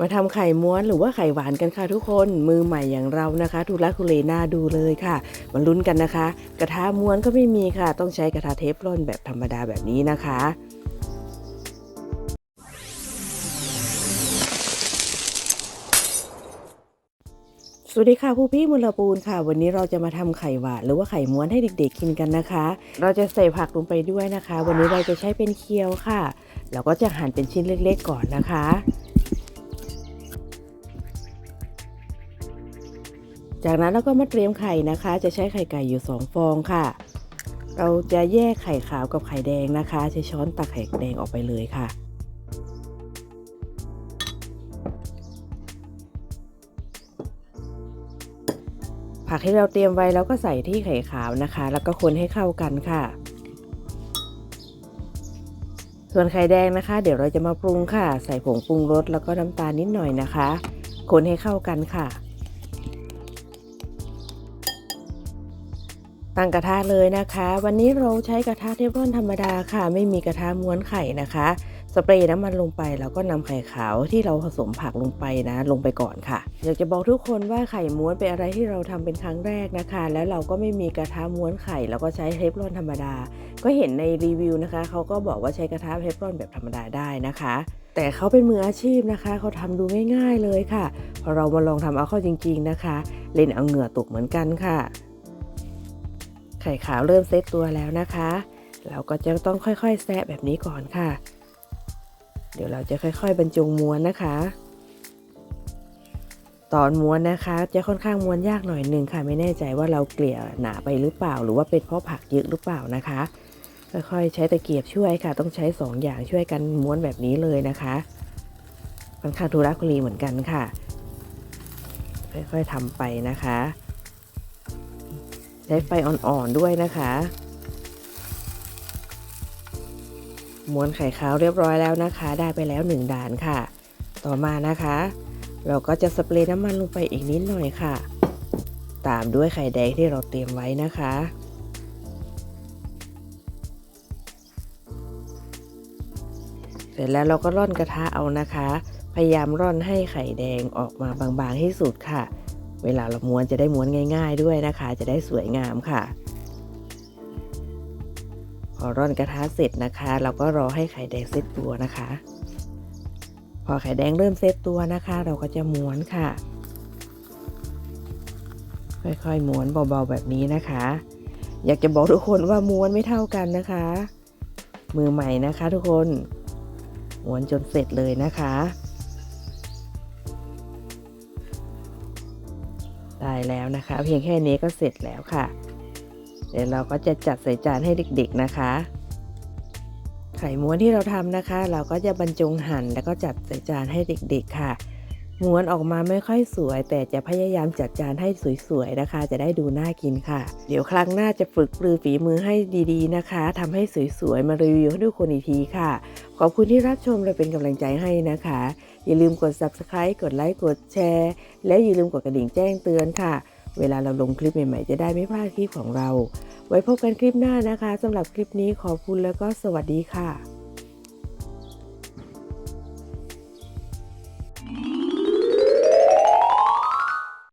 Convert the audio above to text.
มาทำไข่ม้วนหรือว่าไข่หวานกันค่ะทุกคนมือใหม่อย่างเรานะคะทุลักทุเลน่าดูเลยค่ะมาลุ้นกันนะคะ กระทะม้วนก็ไม่มีค่ะ ต้องใช้กระทะเทฟลอนแบบธรรมดาแบบนี้นะคะสวัสดีค่ะผู้พี่มุลปูนค่ะ วันนี้เราจะมาทำไข่หวานหรือว่าไข่ม้วนให้เด็กๆกินกันนะคะ เราจะใส่ผักลงไปด้วยนะคะ วันนี้เราจะใช้เป็นเคียวค่ะเราก็จะหั่นเป็นชิ้นเล็ก ๆ ก่อนนะคะ จากนั้นเราก็มาเตรียมไข่นะคะ จะใช้ไข่ไก่อยู่ 2 ฟองค่ะ เราจะแยกไข่ขาวกับไข่แดงนะคะ ใช้ช้อนตักไข่แดงออกไปเลยค่ะ ผักที่เราเตรียมไว้แล้วก็ใส่ที่ไข่ขาวนะคะ แล้วก็คนให้เข้ากันค่ะ ส่วนไข่แดงนะคะ เดี๋ยวเราจะมาปรุงค่ะ ใส่ผงปรุงรสแล้วก็น้ำตาลนิดหน่อยนะคะ คนให้เข้ากันค่ะ ตั้งกระทะเลยนะคะ วันนี้เราใช้กระทะเทฟลอนธรรมดาค่ะ ไม่มีกระทะม้วนไข่นะคะ สเปรย์น้ำมันลงไปแล้วก็นำไข่ขาวที่เราผสมผักลงไปนะ ลงไปก่อนค่ะ อยากจะบอกทุกคนว่าไข่ม้วนเป็นอะไรที่เราทำเป็นครั้งแรกนะคะ แล้วเราก็ไม่มีกระทะม้วนไข่เราก็ใช้เทฟลอนธรรมดา ก็เห็นในรีวิวนะคะเขาก็บอกว่าใช้กระทะเทฟลอนแบบธรรมดาได้นะคะแต่เขาเป็นมืออาชีพนะคะ เขาทำดูง่ายๆเลยค่ะ พอเรามาลองทำเอาเข้าจริง ๆนะคะ เล่นเอาเหงื่อตกเหมือนกันค่ะ ไข่ขาวเริ่มเซตตัวแล้วนะคะ เราก็จะต้องค่อยๆแซะแบบนี้ก่อนค่ะ เดี๋ยวเราจะค่อยๆ บรรจงม้วนนะคะ ตอนม้วนนะคะ จะค่อนข้างม้วนยากหน่อยหนึ่งค่ะ ไม่แน่ใจว่าเราเกลี่ยหนาไปหรือเปล่า หรือว่าเป็นเพราะผักเยอะหรือเปล่านะคะ ค่อยๆ ใช้ตะเกียบช่วยค่ะ ต้องใช้สองอย่างช่วยกันม้วนแบบนี้เลยนะคะค่อนข้างทุรักทุเลเหมือนกันค่ะ ค่อยๆทำไปนะคะ ใช้ไฟอ่อนๆด้วยนะคะ ม้วนไข่ขาวเรียบร้อยแล้วนะคะ ได้ไปแล้วหนึ่งด่านค่ะ ต่อมานะคะ เราก็จะสเปรย์น้ำมันลงไปอีกนิดหน่อยค่ะ ตามด้วยไข่แดงที่เราเตรียมไว้นะคะเสร็จแล้วเราก็ร่อนกระทะเอานะคะ พยายามร่อนให้ไข่แดงออกมาบางๆที่สุดค่ะ เวลาเราม้วนจะได้ม้วนง่าย ๆ ด้วยนะคะ จะได้สวยงามค่ะ พอร่อนกระทะเสร็จนะคะ เราก็รอให้ไข่แดงเซตตัวนะคะ พอไข่แดงเริ่มเซตตัวนะคะ เราก็จะม้วนค่ะ ค่อยๆม้วนเบาๆแบบนี้นะคะ อยากจะบอกทุกคนว่าม้วนไม่เท่ากันนะคะ มือใหม่นะคะ ทุกคนม้วนจนเสร็จเลยนะคะ ได้แล้วนะคะ เพียงแค่นี้ก็เสร็จแล้วค่ะ เดี๋ยวเราก็จะจัดใส่จานให้เด็ก ๆนะคะ ไข่ม้วนที่เราทำนะคะ เราก็จะบรรจงหั่นแล้วก็จัดใส่จานให้เด็ก ๆ ค่ะ ม้วนออกมาไม่ค่อยสวย แต่จะพยายามจัดจานให้สวยๆนะคะ จะได้ดูน่ากินค่ะ เดี๋ยวครั้งหน้าจะฝึกปรือฝีมือให้ดีๆนะคะทำให้สวยๆ มารีวิวให้ทุกคนอีกทีค่ะ ขอบคุณที่รับชมและเป็นกำลังใจให้นะคะ อย่าลืมกด subscribe กดไลค์กดแชร์ และอย่าลืมกดกระดิ่งแจ้งเตือนค่ะ เวลาเราลงคลิปใหม่ๆ จะได้ไม่พลาดคลิปของเรา ไว้พบกันคลิปหน้านะคะสำหรับคลิปนี้ขอบคุณแล้วก็สวัสดีค่ะ